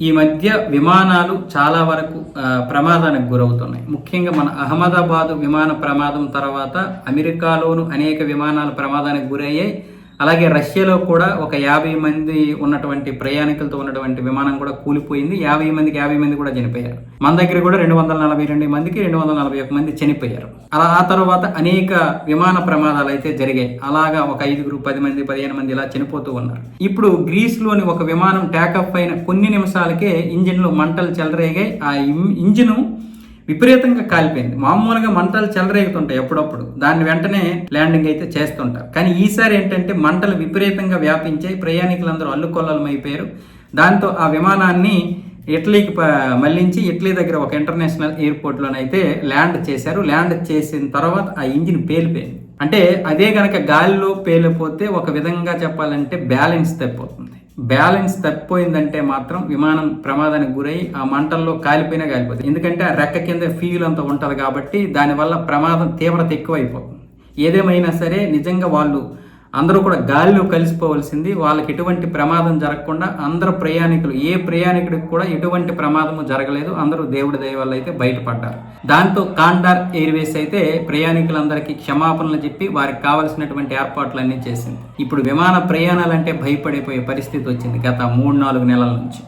ఈ మధ్య విమానాలు చాలా వరకు ప్రమాదానికి గురవుతున్నాయి. ముఖ్యంగా మన అహ్మదాబాద్ విమాన ప్రమాదం తర్వాత అమెరికాలోను అనేక విమానాలు ప్రమాదానికి గురయ్యాయి. అలాగే రష్యాలో కూడా ఒక యాభై మంది ఉన్నటువంటి ప్రయాణికులతో ఉన్నటువంటి విమానం కూడా కూలిపోయింది. యాభై మందికి యాభై మంది కూడా చనిపోయారు. మన దగ్గర కూడా రెండు వందల నలభై రెండు మందికి రెండు వందల నలభై ఒక మంది చనిపోయారు. అలా ఆ తర్వాత అనేక విమాన ప్రమాదాలు అయితే జరిగాయి. అలాగా ఒక ఐదుగురు పది మంది పదిహేను మంది ఇలా చనిపోతూ ఉన్నారు. ఇప్పుడు గ్రీస్లోని ఒక విమానం ట్యాకప్ అయిన కొన్ని నిమిషాలకే ఇంజిన్లో మంటలు చెలరేగాయి. ఆ ఇంజిను విపరీతంగా కాలిపోయింది. మామూలుగా మంటలు చెలరేగుతుంటాయి ఎప్పుడప్పుడు. దాన్ని వెంటనే ల్యాండింగ్ అయితే చేస్తుంటారు. కానీ ఈసారి ఏంటంటే మంటలు విపరీతంగా వ్యాపించాయి. ప్రయాణికులందరూ అల్లుకొల్లలం అయిపోయారు. దాంతో ఆ విమానాన్ని ఇటలీకి మళ్ళించి మళ్ళించి ఇటలీ దగ్గర ఒక ఇంటర్నేషనల్ ఎయిర్పోర్ట్లోనైతే ల్యాండ్ చేశారు. ల్యాండ్ చేసిన తర్వాత ఆ ఇంజిన్ పేలిపోయింది. అంటే అదే కనుక గాలిలో పేలిపోతే ఒక విధంగా చెప్పాలంటే బ్యాలెన్స్ తప్పిపోతుంది. బ్యాలెన్స్ తప్పిపోయిందంటే మాత్రం విమానం ప్రమాదానికి గురై ఆ మంటల్లో కాలిపోయినా కాలిపోతుంది. ఎందుకంటే ఆ రెక్క కింద ఫీల్ అంతా ఉంటుంది కాబట్టి దానివల్ల ప్రమాదం తీవ్రత ఎక్కువైపోతుంది. ఏదేమైనా సరే నిజంగా వాళ్ళు అందరూ కూడా గాలిలో కలిసిపోవలసింది వాళ్ళకి ఎటువంటి ప్రమాదం జరగకుండా అందరు ప్రయాణికులు ఏ ప్రయాణికుడికి కూడా ఎటువంటి ప్రమాదము జరగలేదు అందరూ దేవుడి దయ వల్ల అయితే బయటపడ్డారు. దాంతో కాండార్ ఎయిర్వేస్ అయితే ప్రయాణికులందరికీ క్షమాపణలు చెప్పి వారికి కావలసినటువంటి ఏర్పాట్లన్నీ చేసింది. ఇప్పుడు విమాన ప్రయాణాలంటే భయపడిపోయే పరిస్థితి వచ్చింది గత మూడు నాలుగు నెలల నుంచి.